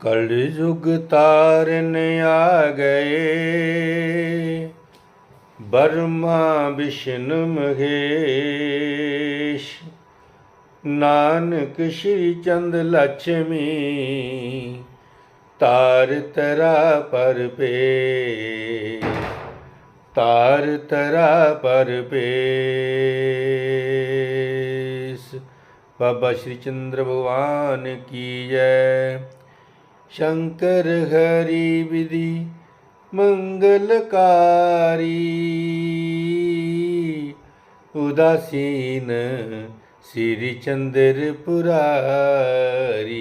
ਕਲ ਯੁਗ ਤਾਰਨ ਆ ਗਏ। ਬਰਮਾ ਵਿਸ਼ਨ ਮਹੇਸ਼। ਨਾਨਕ ਸ਼੍ਰੀ ਚੰਦ ਲక్ష్ਮੀ ਤਾਰ ਤਰਾ ਪਰ ਪੇ ਤਾਰ ਤਰਾ ਪਰ ਪੇਸ। ਬਾਬਾ ਸ਼੍ਰੀ ਚੰਦਰ ਭਗਵਾਨ ਕੀ ਜੈ। ਸ਼ੰਕਰ ਹਰੀ ਵਿਧੀ ਮੰਗਲਕਾਰੀ। ਉਦਾਸੀਨ ਸ੍ਰੀ ਚੰਦਰ ਪੁਰਾਰੀ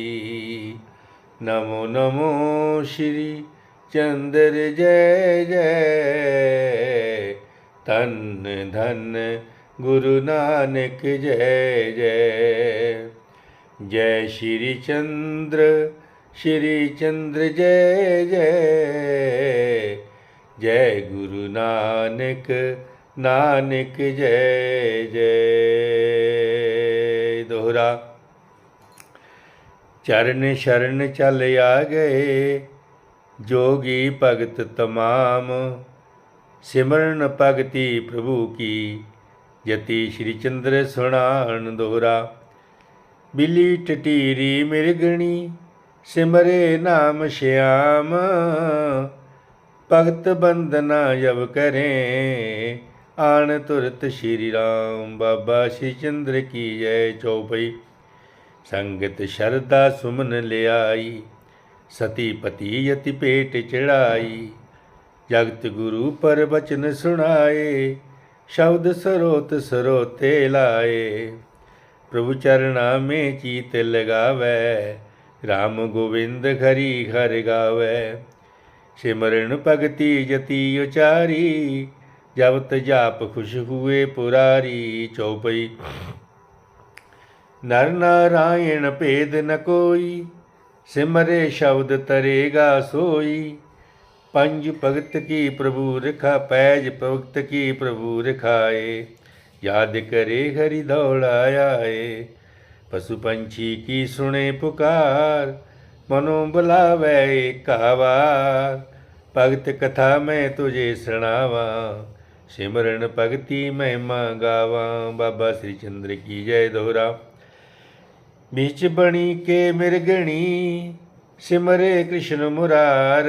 ਨਮੋ ਨਮੋ ਸ਼੍ਰੀ ਚੰਦਰ ਜੈ ਜੈ। ਤਨ ਧਨ ਗੁਰੂ ਨਾਨਕ ਜੈ ਜੈ। ਜੈ ਸ਼੍ਰੀ ਚੰਦਰ ਜੈ ਜੈ। ਜੈ ਗੁਰੂ ਨਾਨਕ ਨਾਨਕ ਜੈ ਜੈ। ਦੋਹਰਾ। ਚਰਨ ਸ਼ਰਨ ਚੱਲ ਆ ਗਏ, ਜੋਗੀ ਭਗਤ ਤਮਾਮ। ਸਿਮਰਨ ਭਗਤੀ ਪ੍ਰਭੂ ਕੀ, ਜਤੀ ਸ਼੍ਰੀ ਚੰਦਰ ਸੁਣਾਣ ਦੋਹਰਾ। ਬਿਲੀ ਟਟੀਰੀ ਮਿਰਗਣੀ ਸਿਮਰੇ ਨਾਮ ਸ਼ਿਆਮ, ਭਗਤ ਬੰਦਨਾ ਜਬ ਕਰੇ। ਆਣ ਤੁਰਤ ਸ਼੍ਰੀ ਰਾਮ, ਬਾਬਾ ਸ਼੍ਰੀ ਚੰਦਰ ਕੀ ਜੈ ਚੌਪਈ। ਸੰਗਤ ਸ਼ਰਦਾ ਸੁਮਨ ਲਿਆਈ, ਸਤੀ ਪਤੀ ਯਤੀ ਪੇਟ ਚੜਾਈ। ਜਗਤ ਗੁਰੂ ਪਰ ਬਚਨ ਸੁਣਾਏ, ਸ਼ਬਦ ਸਰੋਤ ਸਰੋਤੇ ਲਾਏ। ਪ੍ਰਭੂ ਚਰਣਾ ਮੇ ਚੀਤ ਲਗਾਵੇ RAM ਗੋਬਿੰਦ ਘਰੀ ਘਰ ਗਾਵੇ। ਸਿਮਰਨ ਭਗਤੀ ਜਤੀ ਉਚਾਰੀ, ਜਪਤ ਜਾਪ ਖੁਸ਼ ਹੋਏ ਪੁਰਾਰੀ। ਚੌਪਈ ਨਰ ਨਾਰਾਇਣ ਭੇਦ ਨ ਕੋਈ, ਸਿਮਰੇ ਸ਼ਬਦ ਤਰੇਗਾ ਸੋਈ। ਪੰਜ ਭਗਤ ਕੀ ਪ੍ਰਭੂ ਰਖਾ, ਪੈਜ ਭਗਤ ਕੀ ਪ੍ਰਭੂ ਰਖਾਏ। ਯਾਦ ਕਰੇ ਹਰੀ ਦੌੜਾਇਆ ਏ ਪਸ਼ੂ ਪੰਛੀ ਕੀ ਸੁਣੇ ਪੁਕਾਰ, ਮਨੋ ਬੁਲਾਵੇ ਏਕਾ ਭਗਤ ਕਥਾ ਮੈਂ ਤੁਝੇ ਸੁਣਾਵਾਂ, ਸਿਮਰਨ ਭਗਤੀ ਮਹਿਮਾ ਗਾਵਾਂ ਬਾਬਾ ਸ੍ਰੀ ਚੰਦਰ ਕੀ ਜੈ ਦੋਹਰਾ। ਵਿੱਚ ਬਣੀ ਕੇ ਮਿਰਗਣੀ, ਸਿਮਰੇ ਕ੍ਰਿਸ਼ਨ ਮੁਰਾਰ।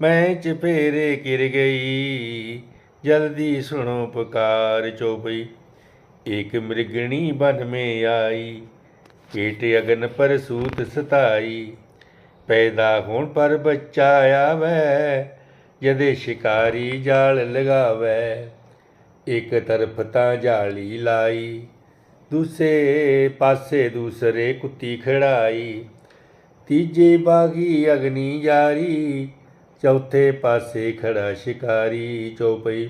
ਮੈਂ ਚ ਫੇਰੇ ਕਿਰ ਗਈ, ਜਲਦੀ ਸੁਣੋ ਪੁਕਾਰ ਚੋਪਈ। ਏਕ ਮਿਰਗਣੀ ਬਨ ਮੇ ਆਈ, ਪੇਟ ਅਗਨ ਪਰ ਸੂਤ ਸਤਾਈ। ਪੈਦਾ ਹੋਣ ਪਰ ਬੱਚਾ ਆਵੇ, ਜਦੇ ਸ਼ਿਕਾਰੀ ਜਾਲ ਲਗਾਵੇ। ਇੱਕ ਤਰਫ ਤਾਂ ਜਾਲੀ ਲਾਈ ਦੂਸਰੇ ਪਾਸੇ ਦੂਸਰੇ ਕੁੱਤੀ ਖੜਾਈ। ਤੀਜੇ ਬਾਗੀ ਅਗਨੀ ਜਾਰੀ, ਚੌਥੇ ਪਾਸੇ ਖੜਾ ਸ਼ਿਕਾਰੀ, ਚੌਪਈ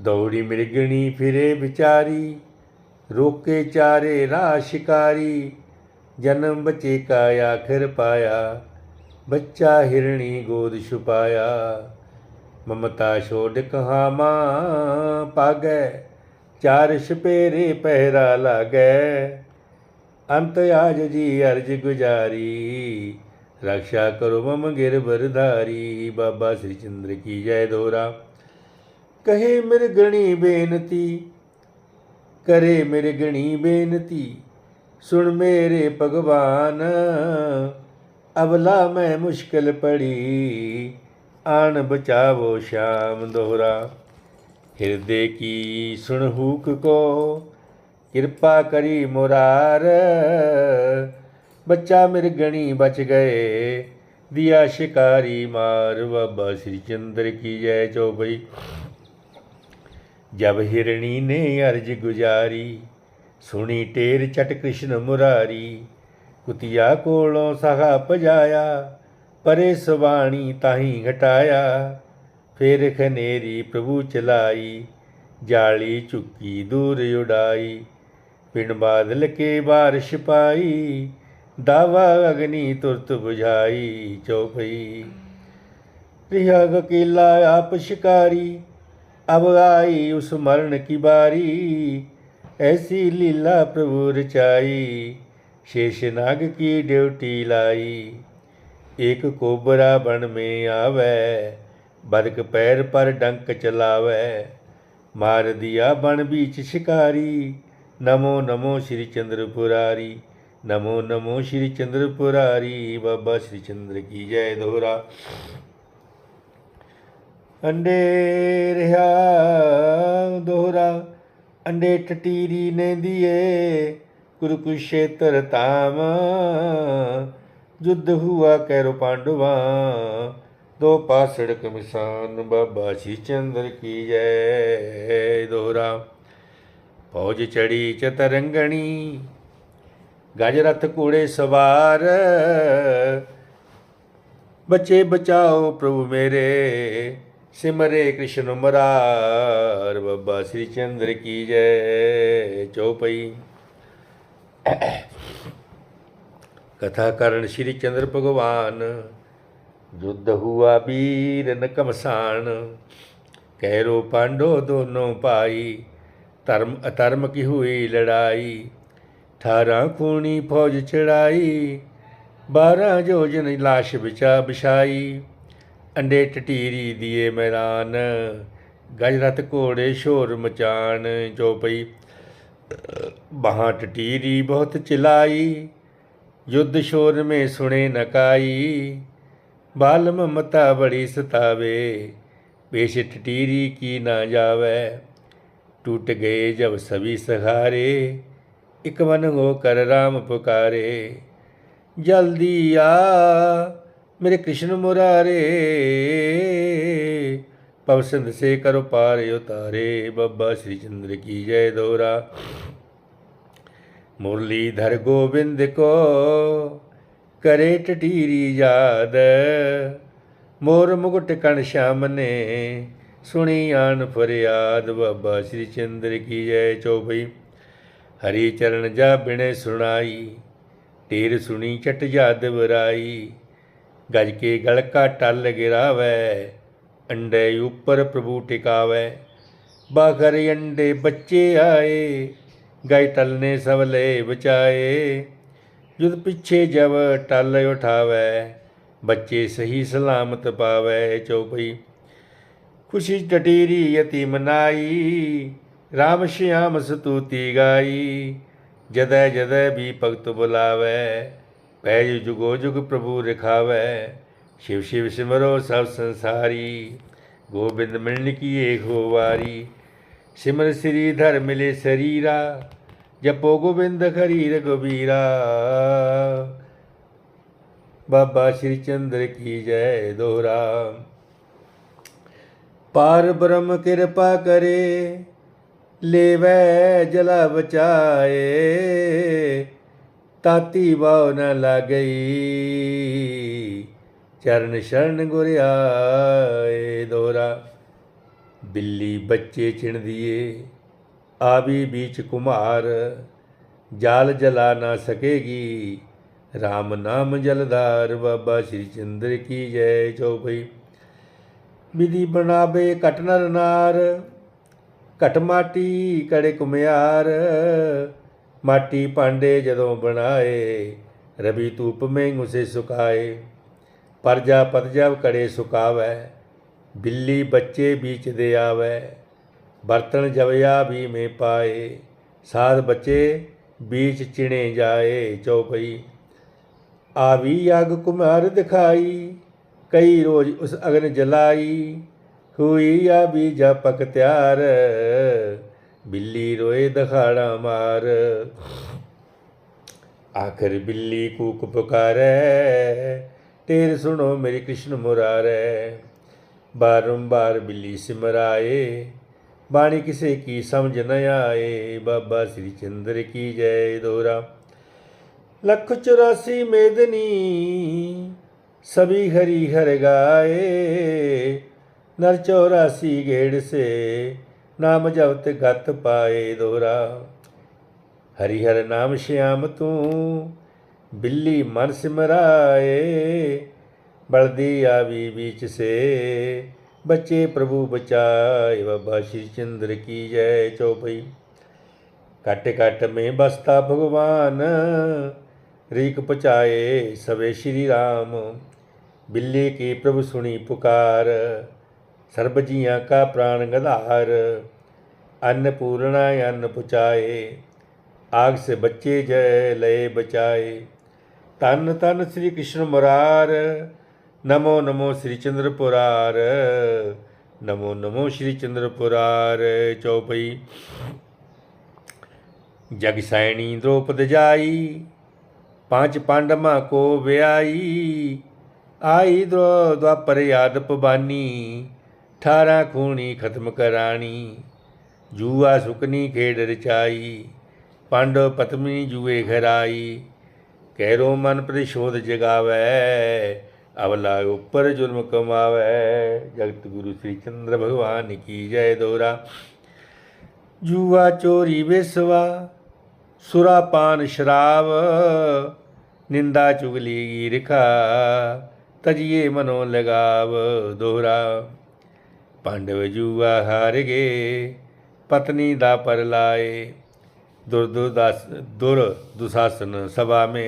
ਦੌੜੀ ਮਿਰਗਣੀ ਫਿਰੇ ਵਿਚਾਰੀ, ਰੋਕੇ ਚਾਰੇ ਰਾਹ ਸ਼ਿਕਾਰੀ, ਜਨਮ ਬਚੇ ਕਾ ਆਖਰ ਪਾਇਆ, ਬੱਚਾ ਹਿਰਣੀ ਗੋਦ ਛੁਪਾਇਆ। ਮਮਤਾ ਛੋੜ ਕਹਾਮਾ ਪਾਗੈ, ਚਾਰ ਛਪੇਰੇ ਪਹਿਰਾ ਲਾਗੈ। ਅੰਤ ਆਜ ਜੀ ਅਰਜ ਗੁਜਾਰੀ, ਰਕਸ਼ਾ ਕਰੋ ਮਮ ਗਿਰਵਰਧਾਰੀ ਬਾਬਾ ਸ੍ਰੀ ਚੰਦਰ ਕੀ ਜੈ ਦੋਰਾ। ਕਹੇ ਮਿਰਗਣੀ ਬੇਨਤੀ, ਕਰੇ ਮਿਰਗਣੀ ਬੇਨਤੀ, ਸੁਣ ਮੇਰੇ ਭਗਵਾਨ ਅਬਲਾ ਮੈਂ ਮੁਸ਼ਕਿਲ ਪੜੀ, ਆਣ ਬਚਾਵੋ ਸ਼ਾਮ ਦੋਹਰਾ। ਹਿਰਦੇ ਕੀ ਸੁਣ ਹੂਕ ਕੋ, ਕਿਰਪਾ ਕਰੀ ਮੁਰਾਰ, ਬੱਚਾ ਮਿਰਗਣੀ ਬਚ ਗਏ, ਦਿਆ ਸ਼ਿਕਾਰੀ ਮਾਰ ਬਾਬਾ ਸ੍ਰੀ ਚੰਦਰ ਕੀ ਜੈ ਚੌਬਈ ਜਬ ਹਿਰਣੀ ਨੇ ਅਰਜ ਗੁਜਾਰੀ, ਸੁਣੀ ਟੇਰ ਚਟ ਕ੍ਰਿਸ਼ਨ ਮੁਰਾਰੀ। ਕੁਤਿਆ ਕੋਲੋਂ ਸਹਾ ਪਜਾਇਆ ਪਰੇ ਸਵਾਣੀ ਤਾਹੀ ਘਟਾਇਆ ਫਿਰ ਖਨੇਰੀ ਪ੍ਰਭੂ ਚਲਾਈ, ਜਾਲੀ ਚੁੱਕੀ ਦੂਰ ਉਡਾਈ। ਪਿੰਡ ਬਾਦਲ ਕੇ ਬਾਰਿਸ਼ ਪਾਈ, ਦਾਵਾ ਅਗਨੀ ਤੁਰਤ 부ਝਾਈ ਚੌਪਈ। ਰਿਹਾ ਗਕੀਲਾ ਆਪ ਸ਼ਿਕਾਰੀ अब आई उस मरण की बारी ऐसी लीला प्रभु रचाई शेषनाग की ड्यूटी लाई एक कोबरा बन में आवे बरक पैर पर डंक चलावे मार दिया बन बीच शिकारी नमो नमो श्री चंद्र पुरारी नमो नमो श्री चंद्र पुरारी बाबा श्री चंद्र की जय दोहरा ਅੰਡੇ ਰਿਹਾ ਦੋਹਰਾ, ਅੰਡੇ ਟਟੀਰੀ ਨੇ ਦੀਏ ਕੁਰਕੁਸ਼ੇਤਰ ਤਾਮ ਜੁੱਧ ਹੁਆ ਕੈਰੋ ਪਾਂਡਵਾ, ਦੋ ਪਾਸੜ ਕਮਿਸਾਨ, ਬਾਬਾ ਜੀ ਚੰਦਰ ਕੀ ਜੈ ਦੋਹਰਾ। ਫੌਜ ਚੜੀ ਚਤਰੰਗਣੀ ਗਜ ਰਥ ਘੋੜੇ ਸਵਾਰ। ਬੱਚੇ ਬਚਾਓ ਪ੍ਰਭੂ ਮੇਰੇ ਸਿਮਰੇ ਕ੍ਰਿਸ਼ਨ ਮੁਰਾਰ, ਬਾਬਾ ਸ੍ਰੀ ਚੰਦਰ ਕੀ ਜੈ ਚੌਪਈ ਕਥਾ ਕਰਨ ਸ੍ਰੀ ਚੰਦਰ ਭਗਵਾਨ ਯੁੱਧ ਹੁਆ ਵੀਰ ਨਕਮਸਾਨ। ਕਹਿਰੋ ਪਾਂਡੋ ਦੋਨੋਂ ਪਾਈ ਧਰਮ ਅਧਰਮ ਕੀ ਹੋਈ ਲੜਾਈ। ਠਾਰਾਂ ਖੂਣੀ ਫੌਜ ਚੜਾਈ, ਬਾਰਾਂ ਜੋਜਨ ਲਾਸ਼ ਵਿਚਾ ਬਿਛਾਈ। ਅੰਡੇ ਟਟੀਰੀ ਦੀਏ ਮੈਦਾਨ, ਗਜਰਤ ਘੋੜੇ ਸ਼ੋਰ ਮਚਾਨ ਜੋ ਪਈ ਬਾਹਾਂ ਟਟੀਰੀ ਬਹੁਤ ਚਿਲਾਈ, ਯੁੱਧ ਸ਼ੋਰ ਮੇ ਸੁਣੇ ਨਕਾਈ ਬਾਲ ਮਮਤਾ ਬੜੀ ਸਤਾਵੇ, ਪੇਸ਼ ਟਟੀਰੀ ਕੀ ਨਾ ਜਾਵੇ, ਟੁੱਟ ਗਏ ਜਬ ਸਭੀ ਸਹਾਰੇ, ਇਕ ਮਨ ਹੋ ਕਰ ਰਾਮ ਪੁਕਾਰੇ, ਜਲਦੀ ਆ ਮੇਰੇ ਕ੍ਰਿਸ਼ਨ ਮੁਰਾਰੇ ਪਵ ਸਿੰਧ ਸੇ ਕਰੋ ਪਾਰ ਉਤਾਰੇ, ਬੱਬਾ ਸ੍ਰੀ ਚੰਦਰ ਕੀ ਜੈ ਦੋਰਾ। ਮੁਰਲੀ ਧਰ ਗੋਬਿੰਦ ਕੋ ਕਰੇ ਟਟੀਰੀ ਯਾਦ, ਮੋਰ ਮੁਗਟ ਕਣ ਸ਼ਾਮ ਨੇ ਸੁਣੀ ਆਨ ਫਰਿਆਦ, ਬਾਬਾ ਸ੍ਰੀ ਚੰਦਰ ਕੀ ਜੈ ਚੌਪਈ ਹਰੀ ਚਰਨ ਜਾ ਬਿਨੇ ਸੁਣਾਈ ਟੇਰ ਸੁਣੀ ਚਟ ਜਾਦ ਬਰਾਈ ਗਜ ਕੇ ਗਲਕਾ ਟਲ ਗਿਰਾਵੈ, ਅੰਡੇ ਉੱਪਰ ਪ੍ਰਭੂ ਟਿਕਾਵੈ। ਬਾਗਰ ਅੰਡੇ ਬੱਚੇ ਆਏ, ਗਾਇ ਟਲ ਨੇ ਸਭ ਲੈ ਬਚਾਏ। ਜੁਦ ਪਿੱਛੇ ਜਬ ਟਲ ਉਠਾਵੈ, ਬੱਚੇ ਸਹੀ ਸਲਾਮਤ ਪਾਵੈ ਚੌਪਈ। ਖੁਸ਼ੀ ਟਟੀਰੀ ਅਤੀ ਮਨਾਈ RAM ਸ਼ਿਆਮ ਸਤੂਤੀ ਗਾਈ। ਜਦੈ ਜਦੈ ਵੀ ਭਗਤ ਬੁਲਾਵੈ ਪੈਜ ਜੁਗੋ ਜੁਗ ਪ੍ਰਭੂ ਰਖਾਵੈ, ਸ਼ਿਵ ਸ਼ਿਵ ਸਿਮਰੋ ਸਭ ਸੰਸਾਰੀ, ਗੋਬਿੰਦ ਮਿਲਨ ਕੀ ਏਕੋ ਵਾਰੀ। ਸਿਮਰ ਸ੍ਰੀ ਧਰ ਮਿਲੇ ਸਰੀਰਾ, ਜਪੋ ਗੋਬਿੰਦ ਹਰੀ ਰਘੁਬੀਰਾ ਬਾਬਾ ਸ਼੍ਰੀ ਚੰਦਰ ਕੀ ਜੈ ਦੋਹਰਾ ਪਾਰ ਬ੍ਰਹਮ ਕਿਰਪਾ ਕਰੇ, ਲੇਵੈ ਜਲਾ ਬਚਾਏ। ਤਾਤੀ ਬਾਉ ਨ ਲੱਗਈ। ਚਰਨ ਸ਼ਰਨ ਗੁਰ ਆਏ ਦੋਰਾ। ਬਿੱਲੀ ਬੱਚੇ ਚਿਣਦੀਏ, ਆਵੀ ਵਿੱਚ ਕੁਮਾਰ। ਜਾਲ ਜਲਾ ਨਾ ਸਕੇਗੀ RAM ਨਾਮ ਜਲਧਾਰ ਬਾਬਾ ਸ਼੍ਰੀ ਚੰਦਰ ਕੀ ਜੈ ਚੌਪਈ। ਵਿਧੀ ਬਣਾਵੇ ਘਟ ਨਰ ਨਾਰ, ਘਟ ਮਾਟੀ ਕੜੇ ਕੁਮਿਆਰ ਮਾਟੀ ਭਾਂਡੇ ਜਦੋਂ ਬਣਾਏ ਰਵੀ ਧੂਪ ਮੈਂ ਉਸੇ ਸੁਕਾਏ। ਪਰਜਾ ਪਤਜਬ ਕੜੇ ਸੁਕਾਵੇ, ਬਿੱਲੀ ਬੱਚੇ ਵਿੱਚ ਦੇ ਆਵੇ। ਬਰਤਨ ਜਵਿਆ ਵੀ ਮੈਂ ਪਾਏ, ਸਾਧ ਬੱਚੇ ਬੀਚ ਚਿਣੇ ਜਾਏ ਚੌਪਈ। ਆਵੀ ਅਗ ਕੁਮਾਰ ਦਿਖਾਈ, ਕਈ ਰੋਜ ਉਸ ਅਗਨ ਜਲਾਈ। ਹੋਈ ਆ ਵੀ ਪਕ ਤਿਆਰ ਬਿੱਲੀ ਰੋਏ ਦਖਾੜਾ ਮਾਰ। ਆਖਰ ਬਿੱਲੀ ਕੂਕ ਪੁਕਾਰੈ ਤੇਰ ਸੁਣੋ ਮੇਰੀ ਕ੍ਰਿਸ਼ਨ ਮੁਰਾਰੈ। ਬਾਰੰਬਾਰ ਬਿੱਲੀ ਸਿਮਰਾਏ, ਬਾਣੀ ਕਿਸੇ ਕੀ ਸਮਝ ਨਾ ਆਏ, ਬਾਬਾ ਸ੍ਰੀ ਚੰਦਰ ਕੀ ਜੈ ਦੋਰਾ। ਲੱਖ 84 ਮੇਦਨੀ, ਸਭੀ ਹਰੀ ਹਰ ਗਾਏ, ਨਰ 84 ਗੇੜ ਸੇ ਨਾਮ ਜਪਤ ਗਤ ਪਾਏ ਦੋਰਾ। ਹਰੀ ਹਰ ਨਾਮ ਸ਼ਿਆਮ ਤੂੰ, ਬਿੱਲੀ ਮਨ ਸਿਮਰਾਏ। ਬਲਦੀ ਆਵੀ ਵਿੱਚ ਸੇ, ਬੱਚੇ ਪ੍ਰਭੂ ਬਚਾਏ। ਬਾਬਾ ਸ਼੍ਰੀ ਚੰਦਰ ਕੀ ਜੈ ਚੋਪਈ। ਕਟ ਕਟ ਮੇ ਬਸਤਾ ਭਗਵਾਨ, ਰੀਕ ਪਚਾਏ ਸਵੇ ਸ਼੍ਰੀ ਰਾਮ। ਬਿੱਲੀ ਕੀ ਪ੍ਰਭੂ ਸੁਣੀ ਪੁਕਾਰ ਸਰਬ ਜੀਆਂ ਕਾ ਪ੍ਰਾਨ ਗਧਾਰ, ਅੰਨ ਪੂਰਣਾ ਅੰਨ ਪੁਚਾਏ, ਆਗ ਸੇ ਬੱਚੇ ਜੈ ਲਏ ਬਚਾਏ। ਤਨ ਤਨ ਸ੍ਰੀ ਕ੍ਰਿਸ਼ਨ ਮੁਰਾਰ, ਨਮੋ ਨਮੋ ਸ੍ਰੀ ਚੰਦਰ ਪੁਰਾਰ, ਨਮੋ ਨਮੋ ਸ੍ਰੀ ਚੰਦਰ ਪੁਰਾਰ ਚੌਪਈ ਜਗ ਸੈਣੀ ਦ੍ਰੋਪਦ ਜਾਈ, ਪੰਜ ਪਾਂਡਵਾਂ ਕੋ ਵਿਆਈ। ਆਈ ਦ੍ਰੋ ਦਵਾਪਰ ਯਾਦ ਪਬਾਨੀ ਠਾਰਾ ਖੂਣੀ ਖਤਮ ਕਰਾਣੀ, ਜੂਆ ਸੁਕਨੀ ਖੇਡ ਰਚਾਈ ਪਾਂਡਵ ਪਤਮੀ ਜੂਏ ਘਰਾਈ, ਕਹਿਰੋ ਮਨ ਪ੍ਰਸ਼ੋਧ ਜਗਾਵੇ, ਅਵਲਾ ਉੱਪਰ ਜ਼ੁਲਮ ਕਮਾਵੇ, ਜਗਤ ਗੁਰੂ ਸ੍ਰੀ ਚੰਦਰ ਭਗਵਾਨ ਕੀ ਜੈ ਦੋਰਾ। ਜੂਆ ਚੋਰੀ ਵਿਸਵਾ, ਸੁਰਾ ਪਾਨ ਸ਼ਰਾਬ ਨਿੰਦਾ ਚੁਗਲੀ ਈਰਖਾ ਤਜੀਏ ਮਨੋ ਲਗਾਵ ਦੋਹਰਾ ਪਾਂਡਵ ਜੂਆ ਹਾਰ ਗਏ ਪਤਨੀ ਦਾ ਪਰ ਲਾਏ ਦੁਰ ਦੁਰਦਾਸ ਦੁਰ ਦੁਸਾਸਨ ਸਭਾ ਮੇ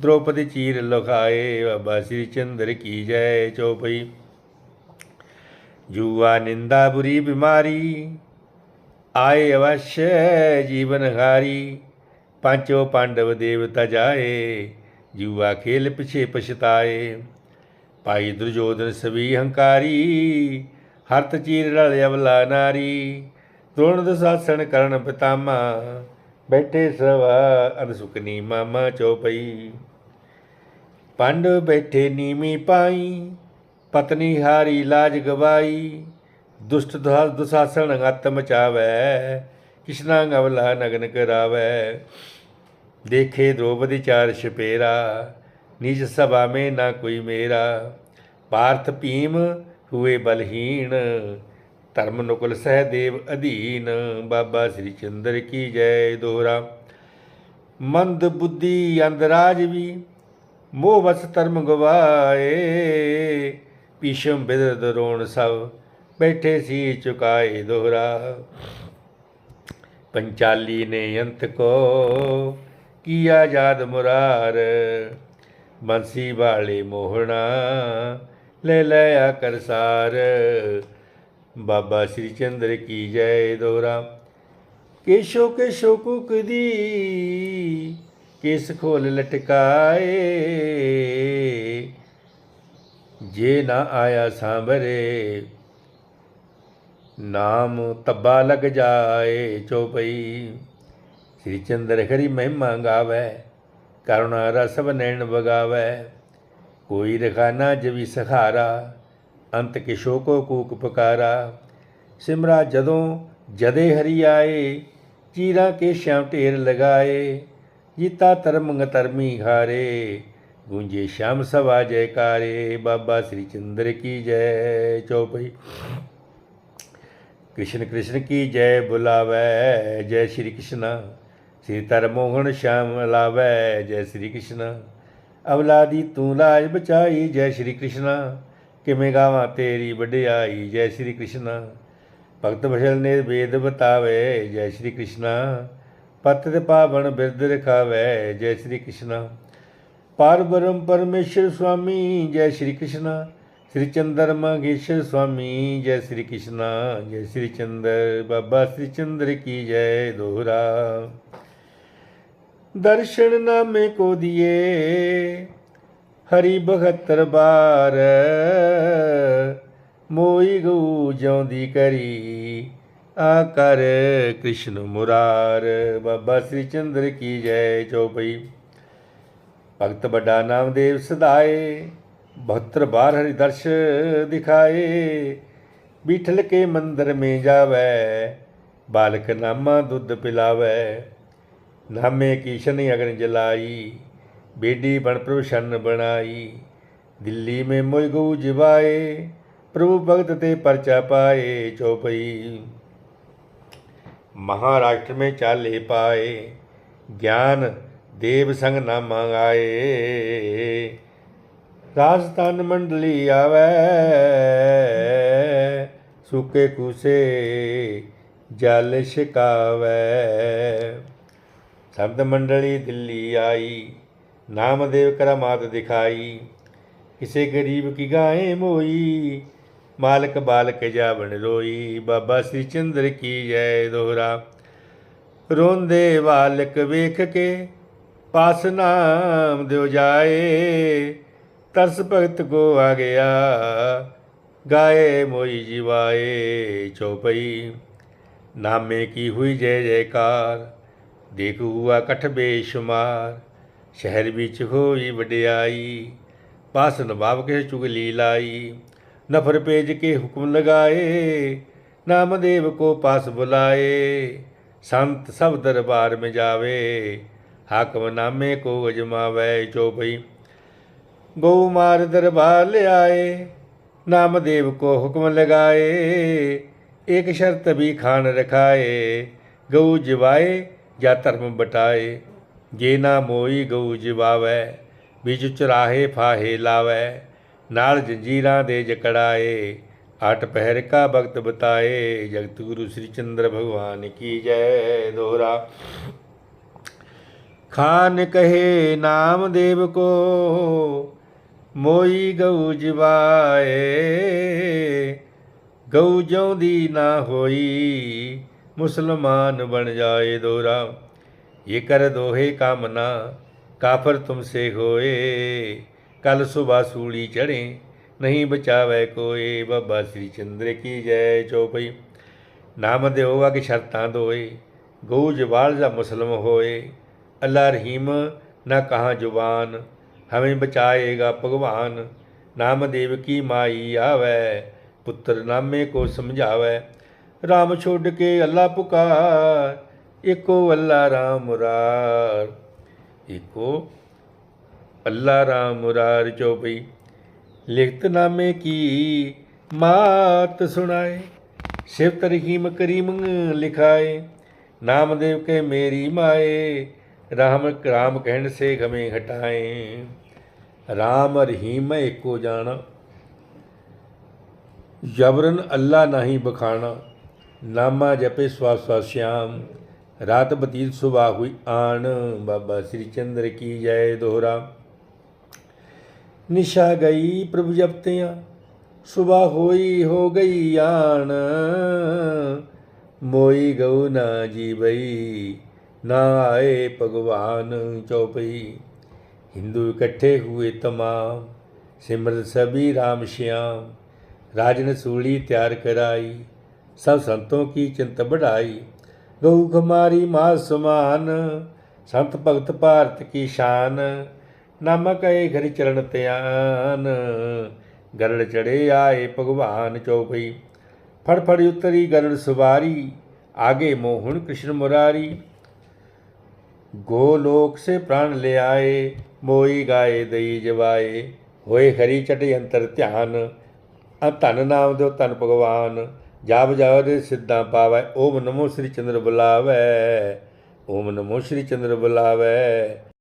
द्रौपदी चीर लखाए बाबा श्री चंद्र की जय चौपई जुआ निंदा बुरी बीमारी आए अवश्य जीवन हारी पांचों पांडव देवता जाए जुआ खेल पिछे पछताए पाई दुर्योधन सभी हंकारी ਹਰਤ ਚੀਰ ਲੜ ਅਵਲਾ ਨਾਰੀ, ਦੁਰਣ ਦਸਾਸਣ ਕਰਨ ਪਿਤਾਮਾ, ਬੈਠੇ ਸਵਾ ਅਨਸੁਕਨੀ ਮਾਮਾ ਚੋਪਈ। ਪੰਡ ਬੈਠੇ ਨੀਮੀ ਪਾਈ, ਪਤਨੀ ਹਾਰੀ ਲਾਜ ਗਵਾਈ, ਦੁਸ਼ਟ ਦੁਸਾਸਣ ਅਤ ਮਚਾਵੇ ਕਿਸ਼ਨਾ ਗਵਲਾ ਨਗਨ ਕਰਾਵੇ। ਦੇਖੇ ਦ੍ਰੋਪਦੀ ਚਾਰ ਛਪੇਰਾ ਨਿਜ ਸਭਾ ਮੇ ਨਾ ਕੋਈ ਮੇਰਾ, ਪਾਰਥ ਭੀਮ ਹੁਏ ਬਲਹੀਣ, ਧਰਮ ਨੁਕਲ ਸਹਦੇਵ ਅਧੀਨ, ਬਾਬਾ ਸ੍ਰੀ ਚੰਦਰ ਕੀ ਜੈ ਦੋਹਰਾ। ਮੰਦ ਬੁੱਧੀ ਅੰਦਰਾਜ ਵੀ, ਮੋਹ ਵਸ ਧਰਮ ਗਵਾਏ। ਪੀਸ਼ਮ ਬਿਦਰ ਦਰੋਣ ਸਭ, ਬੈਠੇ ਸੀ ਚੁਕਾਏ ਦੋਹਰਾ। ਪੰਚਾਲੀ ਨੇ ਅੰਤ ਕੋ, ਕੀਆ ਯਾਦ ਮੁਰਾਰ। ਬੰਸੀ ਵਾਲੇ ਮੋਹਣਾ ਲੈ ਲਿਆ ਕਰਸਾਰ ਬਾਬਾ ਸ੍ਰੀ ਚੰਦਰ ਕੀ ਜੈ ਦੋਰਾ। ਕੇਸ਼ੋ ਕੇਸ਼ੋ ਕੁਕਦੀ, ਕਿਸ ਖੋਲ ਲਟਕਾਏ। ਜੇ ਨਾ ਆਇਆ ਸਾਂਭਰੇ, ਨਾਮ ਤੱਬਾ ਲਗ ਜਾਏ ਚੋਪਈ। ਸ੍ਰੀ ਚੰਦਰ ਹਰੀ ਮਹਿਮਾ ਗਾਵੇ, ਕਰੁਣਾ ਰਸ ਨੈਣ ਵਗਾਵੇ। ਕੋਈ ਰਖਾਨਾ ਜਵੀ ਸਖਾਰਾ ਅੰਤ ਕਿਸ਼ੋ ਕੋ ਕੂਕ ਪੁਕਾਰਾ। ਸਿਮਰਾ ਜਦੋਂ ਜਦੇ ਹਰੀ ਆਏ, ਚੀਰਾ ਕੇ ਸ਼ਾਮ ਢੇਰ ਲਗਾਏ, ਜੀਤਾ ਧਰਮ ਧਰਮੀ ਘਾਰੇ ਗੂੰਜੇ ਸ਼ਾਮ ਸਵਾ ਜੈਕਾਰੇ, ਬਾਬਾ ਸ੍ਰੀ ਚੰਦਰ ਕੀ ਜੈ ਚੌਪਈ। ਕ੍ਰਿਸ਼ਨ ਕ੍ਰਿਸ਼ਨ ਕੀ ਜੈ ਬੁਲਾਵੇ, ਜੈ ਸ਼੍ਰੀ ਕ੍ਰਿਸ਼ਨਾ। ਸ੍ਰੀ ਤਰ ਮੋਹਨ ਸ਼ਾਮ ਲਾਵੇ, ਜੈ ਸ਼੍ਰੀ ਕ੍ਰਿਸ਼ਨਾ। ਅਵਲਾਦੀ ਤੂੰ ਲਾਜ ਬਚਾਈ, ਜੈ ਸ਼੍ਰੀ ਕ੍ਰਿਸ਼ਨਾ। ਕਿਵੇਂ ਗਾਵਾਂ ਤੇਰੀ ਵਡਿਆਈ, ਜੈ ਸ਼੍ਰੀ ਕ੍ਰਿਸ਼ਨਾ। ਭਗਤ ਬਸਲ ਨੇ ਵੇਦ ਬਤਾਵੇ, ਜੈ ਸ਼੍ਰੀ ਕ੍ਰਿਸ਼ਨਾ। ਪਤ ਤੇ ਪਾਵਨ ਬਿਰਦ ਰਖਾਵੇ, ਜੈ ਸ਼੍ਰੀ ਕ੍ਰਿਸ਼ਨਾ। ਪਾਰ ਬ੍ਰਹਮ ਪਰਮੇਸ਼ਰ ਸੁਆਮੀ, ਜੈ ਸ਼੍ਰੀ ਕ੍ਰਿਸ਼ਨਾ। ਸ੍ਰੀ ਚੰਦਰ ਮੰਗੇਸ਼ਰ ਸੁਆਮੀ, ਜੈ ਸ਼੍ਰੀ ਕ੍ਰਿਸ਼ਨਾ। ਜੈ ਸ਼੍ਰੀ ਚੰਦਰ, ਬਾਬਾ ਸ੍ਰੀ ਚੰਦਰ ਕੀ ਜੈ ਦੋਹਰਾ। ਦਰਸ਼ਨ ਨਾਮੇ ਕੋ ਦਿਏ। ਹਰੀ ਬਖਤਰ ਬਾਰ, ਮੋਈ ਗਊ ਜਿਉਂਦੀ ਕਰੀ। ਆ ਕਰ ਕ੍ਰਿਸ਼ਨ ਮੁਰਾਰ, ਬਾਬਾ ਸ੍ਰੀ ਚੰਦਰ ਕੀ ਜੈ ਚੌਪਈ। ਭਗਤ ਵੱਡਾ ਨਾਮਦੇਵ ਸਦਾਏ 72 ਬਾਰ ਹਰੀ ਦਰਸ਼ ਦਿਖਾਏ। ਬਿਠਲ ਕੇ ਮੰਦਰ ਮੇ ਜਾਵੇ, ਬਾਲਕ ਨਾਮਾ ਦੁੱਧ ਪਿਲਾਵੇ। ਨਾਮੇ ਕੀ ਸ਼ਨੀ ਅਗਨ ਜਲਾਈ बेडी बन प्रभु शन बनाई दिल्ली में मोई गऊ जिवाए प्रभु भगत ते परचा पाए चौपई महाराष्ट्र में चाले पाए ज्ञान देव संग न मंगाए राजस्थान मंडली आवे सूखे कूसे जल शिकावे ਸ਼ਬਦ ਮੰਡਲੀ ਦਿੱਲੀ ਆਈ, ਨਾਮਦੇਵ ਕਰਾਮਾਤ ਦਿਖਾਈ। ਕਿਸੇ ਗਰੀਬ ਕੀ ਗਾਏ ਮੋਈ, ਮਾਲਕ ਬਾਲਕ ਜਾ ਬਣ ਰੋਈ। ਬਾਬਾ ਸ੍ਰੀ ਚੰਦਰ ਕੀ ਜੈ ਦੋਹਰਾ, ਰੋਂਦੇ ਵਾਲਕ ਵੇਖ ਕੇ ਪਾਸ ਨਾਮ ਦਿਉ ਜਾਏ। ਤਰਸ ਭਗਤ ਕੋ ਆ ਗਿਆ, ਗਾਏ ਮੋਈ ਜਿਵਾਏ ਚੋਪਈ ਨਾਮੇ ਕੀ ਹੋਈ ਜੈ ਜੈਕਾਰ ਦੇਖ ਹੁਆ ਕਠ ਬੇਸ਼ੁਮਾਰ, ਸ਼ਹਿਰ ਵਿੱਚ ਹੋਈ ਵਡਿਆਈ, ਪਾਸ ਨਵਾਬ ਕੇ ਚੁਗਲੀ ਲਾਈ ਨਫਰ ਪੇਜ ਕੇ ਹੁਕਮ ਲਗਾਏ, ਨਾਮਦੇਵ ਕੋ ਪਾਸ ਬੁਲਾਏ, ਸੰਤ ਸਭ ਦਰਬਾਰ में ਜਾਵੇ, ਹਾਕਮ ਨਾਮੇ ਕੋ ਅਜਮਾਵੇ ਚੋਪਈ ਗਊ ਮਾਰ ਦਰਬਾਰ ਲਿਆਏ, ਨਾਮਦੇਵ ਕੋ ਹੁਕਮ ਲਗਾਏ, ਇੱਕ ਸ਼ਰਤ ਵੀ ਖਾਨ ਰਖਾਏ, ਗਊ ਜਵਾਏ ਜਾਂ ਧਰਮ ਬਟਾਏ, ਜੇ ਨਾ ਮੋਈ ਗਊ ਜਿਵਾਵੇ ਵਿੱਚ ਚਰਾਹੇ ਫਾਹੇ ਲਾਵੇ, ਨਾਲ ਜੰਜੀਰਾਂ ਦੇ ਜਕੜਾਏ ਅਟ ਪਹਿਰ ਕਾ ਭਗਤ ਬਤਾਏ ਜਗਤ ਗੁਰੂ ਸ੍ਰੀ ਚੰਦਰ ਭਗਵਾਨ ਕੀ ਜੈ ਦੋਹਰਾ। ਖਾਨ ਕਹੇ ਨਾਮਦੇਵ ਕੋ, ਮੋਈ ਗਊ ਜਿਵਾਏ, ਗਊ ਜਿਉਂਦੀ ਨਾ ਹੋਈ ਮੁਸਲਮਾਨ ਬਣ ਜਾਏ ਦੋਰਾ। ਇਹ ਕਰ ਦੋਹੇ ਕਾਮਨਾ ਕਾਫਰ ਤੁਮਸੇ ਹੋਏ। ਕਲ ਸੁਬਾ ਸੂਲੀ ਚੜੇ ਨਹੀਂ ਬਚਾਵੇ ਕੋਏ। ਬਾਬਾ ਸ੍ਰੀ ਚੰਦਰ ਕੀ ਜੈ ਚੋਪਈ। ਨਾਮ ਦਿਓ ਅਗ ਸ਼ਰਤਾਂ ਦੋਏ। ਗਊ ਜਵਾਲ ਜਾ ਮੁਸਲਮ ਹੋਏ। ਅੱਲਾ ਰਹੀਮ ਨਾ ਕਹਾਂ ਜ਼ੁਬਾਨ। ਹमें ਬਚਾਏਗਾ ਭਗਵਾਨ। ਨਾਮਦੇਵ ਕੀ ਮਾਈ ਆਵੇ। ਪੁੱਤਰ ਨਾਮੇ ਕੋ ਸਮਝਾਵੇ। RAM ਛੋੜ ਕੇ ਅੱਲਾ ਪੁਕਾਰ, ਇਕੋ ਅੱਲਾ ਰਾਮ ਮੁਰਾਰ। ਏਕੋ ਅੱਲਾ ਰਾਮ ਮੁਰਾਰ ਚੋਪਈ ਲਿਖਤ ਨਾਮੇ ਕੀ ਮਾਤ ਸੁਣਾਏ ਸ਼ਿਵ ਰਹੀਮ ਕਰੀਮ ਲਿਖਾਏ, ਨਾਮਦੇਵ ਕੇ ਮੇਰੀ ਮਾਏ, ਰਾਮ ਰਾਮ ਕਹਿਣ ਸੇ ਗਮੇ ਹਟਾਏ। ਰਾਮ ਰਹੀਮ ਏਕੋ ਜਾਣਾ, ਜਬਰਨ ਅੱਲਾ ਨਹੀਂ ਬਖਾਣਾ। ਨਾਮਾ ਜਪੇ ਸਵਾਸ ਸਵਾਸਿਆਮ ਰਾਤ ਬਤੀਤ ਸੁਬਾਹ ਹੋਈ ਆਣ, ਬਾਬਾ ਸ੍ਰੀ ਚੰਦਰ ਕੀ ਜੈ ਦੋਹਰਾ। ਨਿਸ਼ਾ ਗਈ ਪ੍ਰਭ ਜਪਤਿਆਂ ਸੁਬਾਹ ਹੋਈ ਹੋ ਗਈ ਆਣ। ਮੋਈ ਗਉ ਨਾ ਜੀਵਈ, ਨਾ ਆਏ ਭਗਵਾਨ ਚੌਪਈ। ਹਿੰਦੂ ਇਕੱਠੇ ਹੋਏ ਤਮਾਮ, ਸਿਮਰਤ ਸਭੀ ਰਾਮ ਸ਼ਿਆਮ, ਰਾਜਨ ਸੂਲੀ ਤਿਆਰ ਕਰਾਈ। सब संतों की चिंत बढ़ाई गऊ कुमारी माँ समान संत भगत भारत की शान नमक आए घर चरण त्यान गरड़ चढ़े आए भगवान चौपई फड़ फड़ उतरी गरड़ सवारी आगे मोहन कृष्ण मुरारी गोलोक से प्राण ले आए मोई गाए दई जवाए ਹੋਏ ਹਰੀ ਚਟ ਅੰਤਰ ਧਿਆਨ ਆ ਧਨ ਨਾਮ ਦਿਓ ਧਨ ਭਗਵਾਨ ਜਾਪ ਜਾਓ ਦੇ ਸਿੱਧਾਂ ਪਾਵੈ, ਓਮ ਨਮੋ ਸ੍ਰੀ ਚੰਦਰ ਬੁਲਾਵੈ, ਓਮ ਨਮੋ ਸ੍ਰੀ ਚੰਦਰ ਬੁਲਾਵੈ।